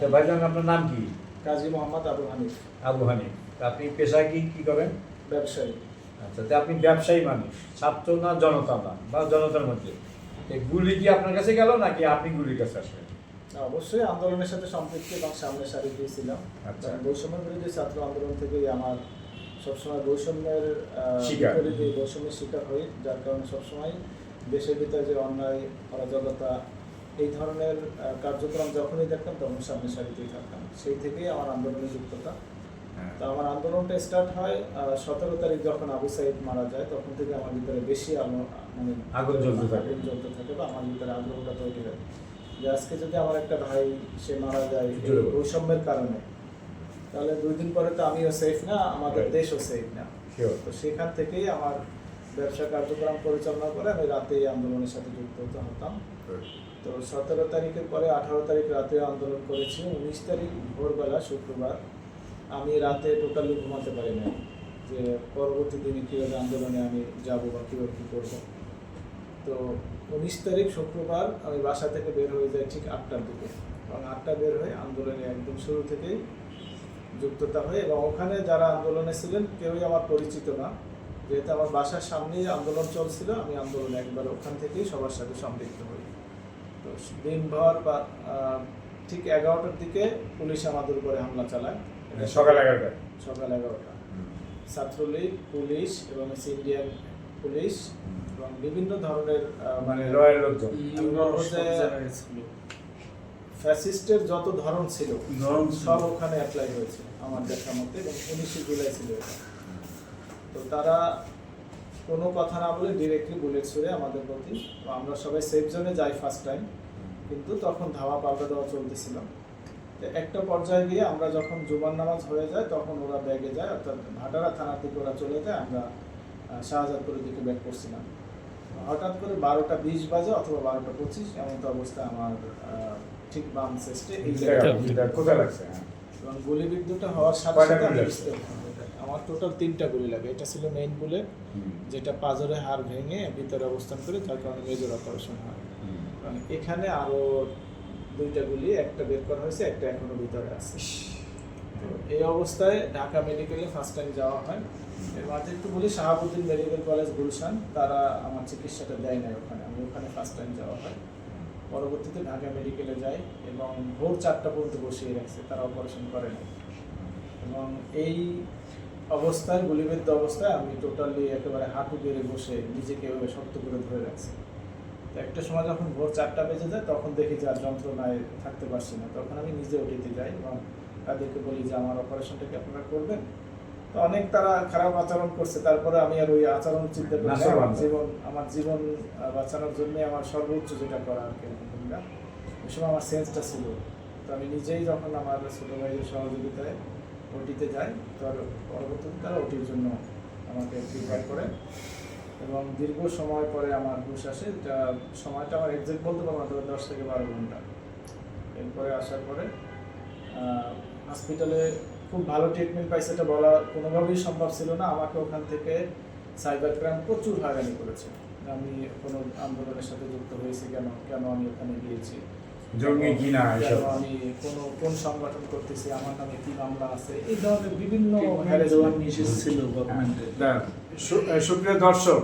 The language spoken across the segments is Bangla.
তো ভাইজান আপনার নাম কি? কাজী মোহাম্মদ আবু হানিফ। আবু হানিফ। আপনি পেশায় কি কি করেন? ব্যবসায়ী। আচ্ছা তা আপনি ব্যবসায়ী মানুষ ছাত্র না জনতা না বা জনতার মধ্যে? গুলি কি আপনার কাছে গেল নাকি আপনি গুলির কাছে আসলেন? অবশ্যই আন্দোলনের সাথে সম্পৃক্ত এবং সামনে সারি দিয়েছিলাম। আচ্ছা। বৈষম্য বিরোধী ছাত্র আন্দোলন থেকেই আমার সবসময় বৈষম্যের বৈষম্যের শিকার হই যার কারণে সবসময় দেশের ভিতরে যে অন্যায় অরাজকতা এই ধরনের কার্যক্রম যখনই দেখতাম তখন সামনে সারিতেই থাকতাম। সেই থেকেই আমার আন্দোলনে যুক্ততা। হ্যাঁ। তো আমার আন্দোলনটা স্টার্ট হয় সতেরো তারিখ যখন আবু সাইদ মারা যায় তখন থেকে আমার ভিতরে বেশি আলো মানে আগুন জ্বলতে থাকে। জ্বলতে থাকে বা আমার ভিতরে আগ্রহটা তৈরি হয়। যে আজকে যদি আমার একটা ভাই সে মারা যায় বৈষম্যের কারণে তাহলে দুই দিন পরে তো আমিও সেফ না আমাদের. দেশও সেফ না। তো সেখান থেকেই আমার ব্যবসা কার্যক্রম পরিচালনা করে আমি রাতে এই আন্দোলনের সাথে যুক্ত হতে হতাম তো সতেরো তারিখের পরে আঠারো তারিখ রাতে আন্দোলন করেছি। উনিশ তারিখ ভোরবেলা শুক্রবার। আমি রাতে টোটালি ঘুমাতে পারি না যে পরবর্তী দিনে কীভাবে আন্দোলনে আমি যাব বা কীভাবে কী করব। তো উনিশ তারিখ শুক্রবার আমি বাসা থেকে বের হয়ে যাই ঠিক আটটার দিকে। এবং আটটা বের হয়ে আন্দোলনে একদম শুরু থেকেই যুক্ততা হয় এবং ওখানে যারা আন্দোলনে ছিলেন কেউই আমার পরিচিত না। যেহেতু আমার বাসার সামনেই আন্দোলন চলছিল, আমি আন্দোলনে একবার ওখান থেকেই সবার সাথে সম্পৃক্ত হই। তো দিনভর বা ঠিক এগারোটার দিকে পুলিশ আমাদের উপরে হামলা চালায়। মানে সকাল এগারোটায় সকাল এগারোটা। ছাত্রলীগ পুলিশ এবং ইন্ডিয়ান পুলিশ এবং বিভিন্ন ধরনের মানে রয়ের লোকজন। আমি ফ্যাসিস্টের যত ধরন ছিল ধরন সব ওখানে অ্যাপ্লাই হয়েছে আমার দেখা মতে এবং উনিশে জুলাই ছিল তো তারা কোনো কথা না বলে ডিরেক্টলি বুলেট ছুড়ে আমাদের প্রতি। আমরা সবাই সেফ জোনে যাই ফার্স্ট টাইম কিন্তু তখন ধাওয়া পাল্টা দেওয়া চলতেছিল। তো একটা পর্যায়ে গিয়ে আমরা যখন জুবান নামাজ হয়ে যায় তখন ওরা ব্যাগে যায়। অর্থাৎ ভাটারা থানার দিকে ওরা চলে যায়। আমরা শাহজাদপুরের দিকে ব্যাক করছিলাম। হঠাৎ করে বারোটা বিশ বাজে অথবা বারোটা পঁচিশ এমন তো অবস্থা আমার ঠিক বাম চেস্টে এই জায়গায়। এবং গুলিবিদ্ধটা হওয়ার সাথে সাথে টোটাল তিনটা গুলি লাগে। এটা ছিল মেইন বুলেট যেটা পাজরে হাড় ভেঙে ভিতরে অবস্থান করে যার কারণে মেজর অপারেশন হয়। এবং এখানে আরও দুইটা গুলি একটা বের করা হয়েছে একটা এখনও ভিতরে আছে। তো এই অবস্থায় ঢাকা মেডিকেলে ফার্স্ট টাইম যাওয়া হয়। এর মাঝে একটু বলি শাহাবুদ্দিন মেডিকেল কলেজ গুলশান তারা আমার চিকিৎসাটা দেয় নাই ওখানে। আমি ওখানে ফার্স্ট টাইম যাওয়া হয়। পরবর্তীতে ঢাকা মেডিকেলে যাই এবং ভোর চারটা পর্যন্ত বসিয়ে রাখছে তারা অপারেশন করে নাই। এবং এই অবস্থায় গুলিবিদ্ধ অবস্থায় আমি টোটালি একেবারে হাঁটু বেড়ে বসে নিজেকে এভাবে শক্ত করে ধরে রাখছি। তো একটা সময় যখন ভোর চারটা বেজে যায় তখন দেখি যে আর যন্ত্রণায় থাকতে পারছি না। তখন আমি নিজে উঠিতে যাই এবং তাদেরকে বলি যে আমার অপারেশনটাকে আপনারা করবেন? তো অনেক তারা খারাপ আচরণ করছে। তারপরে আমি আর ওই আচরণ চিন্তা করি আমার জীবন আমার জীবন বাঁচানোর জন্য আমার সর্বোচ্চ যেটা করা আর কি আলহামদুলিল্লাহ ওই সময় আমার সেন্সটা ছিল। তো আমি নিজেই যখন আমার ছোটো ভাইয়ের সহযোগিতায় ওটিতে যাই পরবর্তীতে তারা ওটির জন্য আমাকে প্রিপেয়ার করে। এবং দীর্ঘ সময় পরে আমার হুশ আসে। যা সময়টা আমার এক্সাক্ট বলতে পারব না দশ থেকে বারো ঘণ্টা। এরপরে আসার পরে হসপিটালে খুব ভালো ট্রিটমেন্ট পাই সেটা বলা কোনোভাবেই সম্ভব ছিল না। আমাকে ওখান থেকে সাইবার ক্রাইম প্রচুর হয়রানি করেছে। আমি কোনো আন্দোলনের সাথে যুক্ত হয়েছি। কেন কেন আমি ওখানে গিয়েছি? জঙ্গি কেন এসব। আমি কোন কোন সংগঠন করতেছি আমার নামে কি মামলা আছে? এই ধরনের বিভিন্ন harassment নিষেধ ছিল গভর্নমেন্টের সুপ্রিয় দর্শক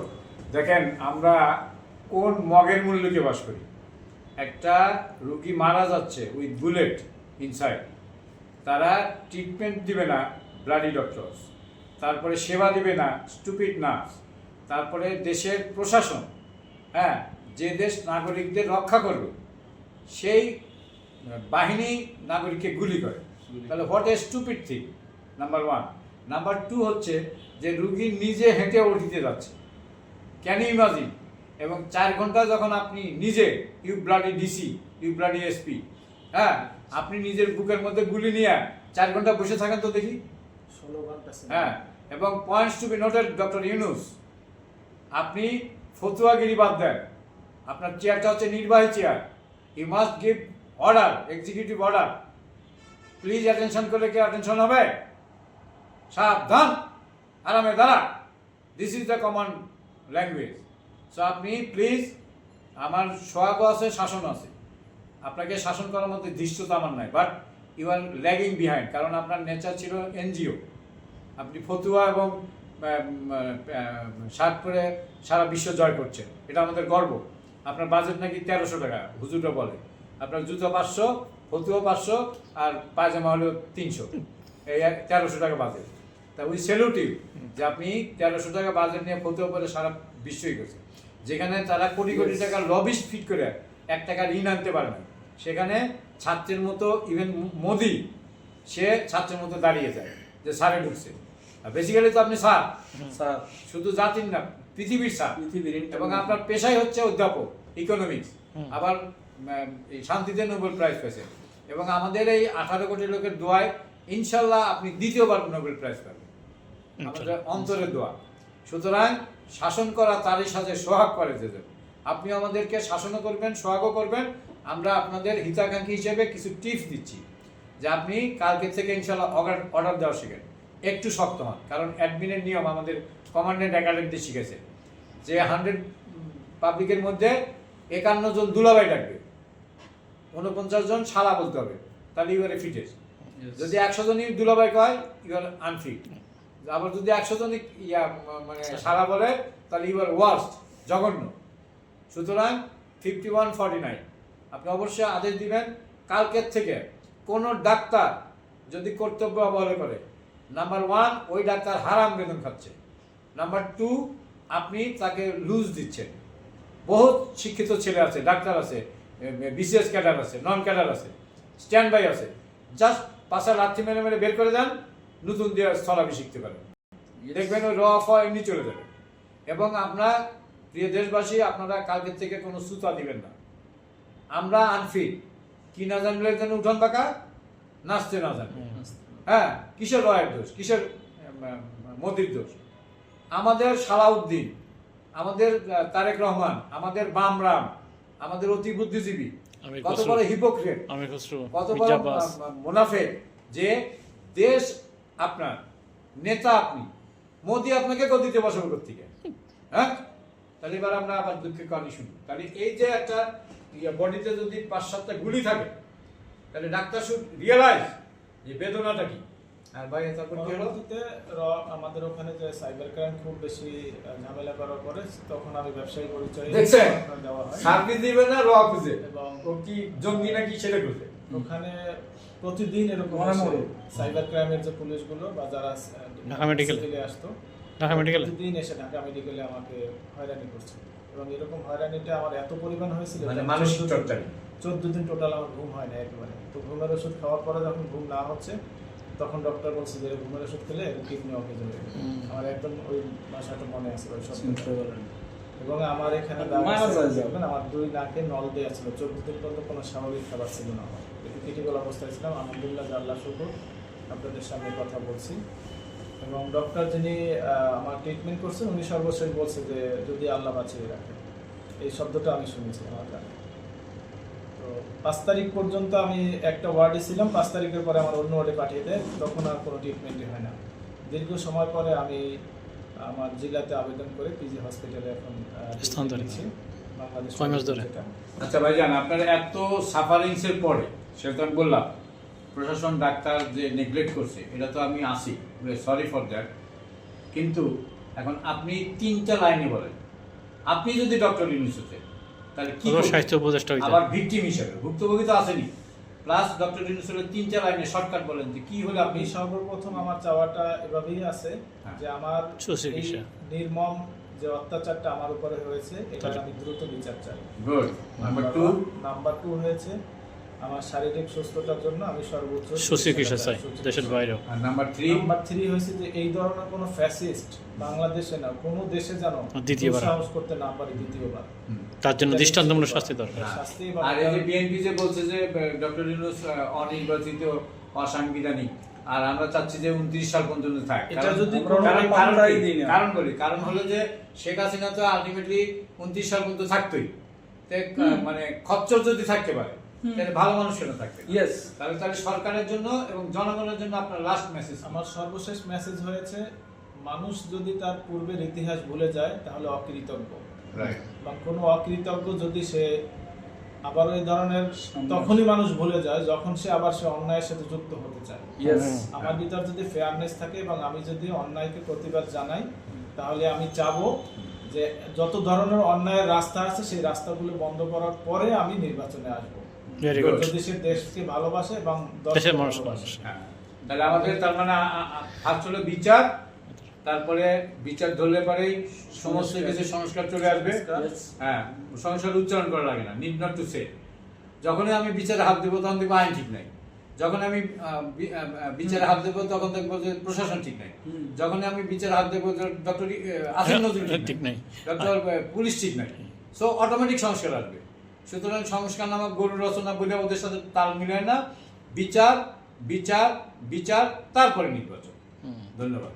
দেখেন আমরা কোন মগের মূল্যকে বাস করি? একটা রুগী মারা যাচ্ছে উইথ বুলেট ইনসাইড তারা ট্রিটমেন্ট দিবে না ব্লাডি ডক্টরস তারপরে সেবা দিবে না স্টুপিড নার্স তারপরে দেশের প্রশাসন হ্যাঁ যে দেশ নাগরিকদের রক্ষা করবে। সেই বাহিনী নাগরিককে গুলি করে। তাহলে what a stupid thing number one number two হচ্ছে যে রুগী নিজে হেঁটে উঠিতে যাচ্ছে। ক্যান ইমাজিন এবং চার ঘণ্টা যখন আপনি নিজে you bloody DC you bloody SP হ্যাঁ? আপনি নিজের বুকের মধ্যে গুলি নিয়ে চার ঘণ্টা বসে থাকেন তো দেখি। ষোলো ঘণ্টা হ্যাঁ এবং points to be noted doctor Yunus আপনি ফতুয়াগিরি বাদ দেন। আপনার চেয়ারটা হচ্ছে নির্বাহী chair you must give order executive order please attention করলে কি অ্যাটেনশন হবে? সাবধান। আরামে দাঁড়া। This is the common language so আপনি প্লিজ আমার সোহাগও আছে শাসন আছে। আপনাকে শাসন করার মধ্যে ধৃষ্টতা আমার নাই but you are lagging behind কারণ আপনার নেচার ছিল এনজিও। আপনি ফতুয়া এবং শার্ট পরে সারা বিশ্ব জয় করছেন। এটা আমাদের গর্ব। আপনার বাজেট নাকি তেরোশো টাকা হুজুরটা বলে। আপনার জুতো পাঁচশো ফতুয়া পাঁচশো আর পায়জামা হলো তিনশো। এই তেরোশো টাকা বাজেট তা উই সেলুটিভ যে আপনি তেরোশো টাকা বাজেট নিয়ে ফতুয়া পরে সারা বিশ্বই করছে যেখানে তারা কোটি কোটি টাকা লবিস্ট ফিট করে এক টাকা ঋণ আনতে পারে না। সেখানে ছাত্রের মতো ইভেন মোদি সে ছাত্রের মতো দাঁড়িয়ে যায় যে সারে ঢুকছে। বেসিক্যালি তো আপনি স্যার স্যার শুধু জাতির না পৃথিবীর স্যার পৃথিবীর এবং আপনার পেশাই হচ্ছে অধ্যাপক ইকোনমিক্স আবার এই শান্তিতে নোবেল প্রাইজ পেয়েছেন। এবং আমাদের এই আঠারো কোটি লোকের দোয়ায় ইনশাল্লাহ আপনি দ্বিতীয়বার নোবেল প্রাইজ পাবেন। আমাদের অন্তরের দোয়া। সুতরাং শাসন করা তারই সাথে সোহাগ করে যেতেন আপনি আমাদেরকে শাসনও করবেন সোহাগও করবেন। আমরা আপনাদের হিতাকাঙ্ক্ষী হিসেবে কিছু টিপস দিচ্ছি। যে আপনি কালকে থেকে ইনশাল্লাহ অর্ডার অর্ডার দেওয়া শিখেন। একটু শক্ত হন কারণ অ্যাডমিনের নিয়ম আমাদের কমান্ডেন্ট একাডেমিতে শিখেছে যে হান্ড্রেড পাবলিকের মধ্যে একান্ন জন দুলাভাই ডাকবে উনপঞ্চাশ জন শালা বলতে হবে তাহলে ইউআর ফিটেস্ট যদি একশো জনই দুলাভাই কয় ইউআর আনফিট আবার যদি একশো জনই ইয়া মানে সারা বলে তাহলে ইউআর ওয়ার্স্ট জঘন্য। সুতরাং ফিফটি ওয়ান ফর্টি নাইন আপনি অবশ্যই আদেশ দিবেন কালকের থেকে কোনো ডাক্তার যদি কর্তব্য অবহেলা করে নাম্বার ওয়ান ওই ডাক্তার হারাম বেতন খাচ্ছে। নাম্বার টু আপনি তাকে লুজ দিচ্ছেন। বহুত শিক্ষিত ছেলে আছে ডাক্তার আছে বিসিএস ক্যাডার আছে নন ক্যাডার আছে স্ট্যান্ড বাই আছে জাস্ট পাশা লাথি মেরে মেরে বের করে দেন নতুন দিয়ে স্থলাভি শিখতে পারেন। দেখবেন ওই র ফ এমনি চলে যাবে। এবং আপনার প্রিয় দেশবাসী আপনারা কালকের থেকে কোনো সুতা দিবেন না। আমরা আনফিট কি না জানলে যেন উঠন পাকা? নাচতে না জানলে। হ্যাঁ কিসের রয়ের দোষ? কিসের মোদির দোষ? আমাদের সালাউদ্দিন আমাদের তারেক রহমান আমাদের বামরাম আমাদের অতি বুদ্ধিজীবী কত বড় হিপোক্রেট কত বড় মুনাফে যে দেশ আপনার নেতা আপনি মোদি আপনাকে গদিতে বসাবো থেকে হ্যাঁ? তাহলে এবার আমরা আবার দুঃখের কাহিনী শুনি। তাহলে এই যে একটা বডিতে যদি পাঁচ সাতটা গুলি থাকে তাহলে ডাক্তার শুড রিয়েলাইজ যে বেদনাটা কি? আর ভাই তারপর কি হলো? আমাদের ওখানে যে সাইবার ক্রাইম খুব বেশি ঝামেলা করার পরে তখন আমি ব্যবসায়ী পরিচয় দেখছেন? সার্ভিস দিবে না র খুঁজে এবং ও কি জঙ্গি নাকি সেটা খুঁজে ওখানে প্রতিদিন এরকম। সাইবার ক্রাইমের যে পুলিশগুলো বা যারা ঢাকা civil এ আসতো ঢাকা মেডিকেলে প্রতিদিন এসে ঢাকা মেডিকেলে আমাকে হয়রানি করছে। এবং এরকম হয়রানিটা আমার এত পরিমাণ হয়েছিল মানে মানসিক 14 চর্চারি। চোদ্দ দিন টোটাল আমার ঘুম হয় না একেবারে। তো ঘুমের ওষুধ খাওয়ার পরে যখন ঘুম না হচ্ছে তখন ডক্টর বলছে যে ঘুমের ওষুধ খেলে কিডনি অকেজ হয়ে আমার একদম ওই ভাষাটা মনে আছে ওই সব এবং আমার এখানে আমার দুই নাকে নল দেওয়া ছিল। চোদ্দ দিন পর্যন্ত কোনো স্বাভাবিক খাবার ছিল না আমার। একটু ক্রিটিক্যাল অবস্থায় ছিলাম। আলহামদুলিল্লাহ আল্লাহ শুকুর আপনাদের সামনে কথা বলছি। এবং ডক্টর যিনি আমার ট্রিটমেন্ট করছেন উনি সর্বশেষ বলছে যে যদি আল্লাহ বাঁচিয়ে রাখে এই শব্দটা আমি শুনেছি আমার তো পাঁচ তারিখ পর্যন্ত আমি একটা ওয়ার্ডে ছিলাম পাঁচ তারিখের পরে আমার অন্য ওয়ার্ডে পাঠিয়ে দেয় তখন আর কোনো ট্রিটমেন্টই হয় না দীর্ঘ সময় পরে আমি আমার জেলাতে আবেদন করে পিজি হসপিটালে এখন স্থানান্তরিত। কয় মাস ধরে? আচ্ছা ভাইজান আপনার এত সাফারিংস এর পরে সেটা তো আমি বললাম প্রশাসন ডাক্তার যে নেগলেক্ট করছে এটা তো আমি আসি সরি ফর দ্যাট কিন্তু এখন আপনি তিনটা লাইনে বলেন আপনি যদি ডক্টর ইউনিস হতে তাহলে কি স্বাস্থ্য উপদেষ্টা আবার ভিকটিম হিসেবে ভুক্তভোগী তো আসেনি প্লাস ডক্টর ইউনিসের তিনটা লাইনে শর্টকাট বলেন যে কি হলে আপনি? সর্বপ্রথম আমার চাওয়াটা এভাবেই আছে হ্যাঁ। যে আমার সুচিকিৎসা। নির্মম যে অত্যাচারটা আমার উপরে হয়েছে এটা আমি দ্রুত বিচার চাই। Good number two number two হয়েছে আমার শারীরিক সুস্থতার জন্য আমি সর্বোচ্চ সুচিকিৎসা চাই দেশের বাইরেও। আর নাম্বার থ্রি নাম্বার থ্রি হয়েছে যে এই ধরনের কোনো ফ্যাসিস্ট বাংলাদেশে না কোনো দেশে যেন দ্বিতীয়বার। সাহস করতে না পারে দ্বিতীয়বার। তার জন্য দৃষ্টান্তমূলক শাস্তি দরকার। শাস্তি আর এই যে বিএনপি যে বলছে যে ডক্টর ইউনুস অনির্বাচিত অসাংবিধানিক আর আমরা চাচ্ছি যে উনত্রিশ সাল পর্যন্ত থাক। এটা কারণ- যদি কারণ- কোনো কারণ পাত্তাই কি? দিই না। কারণ বলি কারণ হলো যে শেখ হাসিনা তো আলটিমেটলি উনত্রিশ সাল পর্যন্ত থাকতোই। মানে খচ্চর যদি থাকতে পারে তাহলে ভালো মানুষ কেন থাকবে ইয়েস তাহলে তাহলে সরকারের জন্য এবং জনগণের জন্য আপনার লাস্ট মেসেজ আমার সর্বশেষ মেসেজ হয়েছে মানুষ যদি তার পূর্বের ইতিহাস ভুলে যায় তাহলে অকৃতজ্ঞ। বা কোনো অকৃতজ্ঞ যদি সে আবার এই ধরনের তখনই মানুষ ভুলে যায় যখন সে আবার সে অন্যায়ের সাথে যুক্ত হতে চায়। আমার ভিতর যদি ফেয়ারনেস থাকে এবং আমি যদি অন্যায়কে প্রতিবাদ জানাই তাহলে আমি চাবো যে যত ধরনের অন্যায়ের রাস্তা আছে সেই রাস্তাগুলো বন্ধ করার পরে আমি নির্বাচনে আসব। ভেরি যদি সে দেশকে ভালোবাসে এবং দেশের মানুষ ভালোবাসে। হ্যাঁ। তাহলে আমাদের তার মানে হলো বিচার। তারপরে বিচার ধরলে পরেই সমস্ত কিছু সংস্কার চলে আসবে। হ্যাঁ সংস্কার উচ্চারণ করা লাগে না নিড নট টু সে যখনই আমি বিচারে হাত দেবো তখন দেখব আইন ঠিক নাই। যখন আমি বিচারে হাত দেবো তখন দেখব যে প্রশাসন ঠিক নাই। যখন আমি বিচারে হাত দেবো ডক্টর আসেন হ্যাঁ, ঠিক নাই। ডক্টর পুলিশ ঠিক নাই। সো অটোমেটিক সংস্কার আসবে। সুতরাং সংস্কার নামক গরু রচনা বলে ওদের সাথে তাল মিলায় না। বিচার বিচার বিচার তারপরে নির্বাচন। ধন্যবাদ।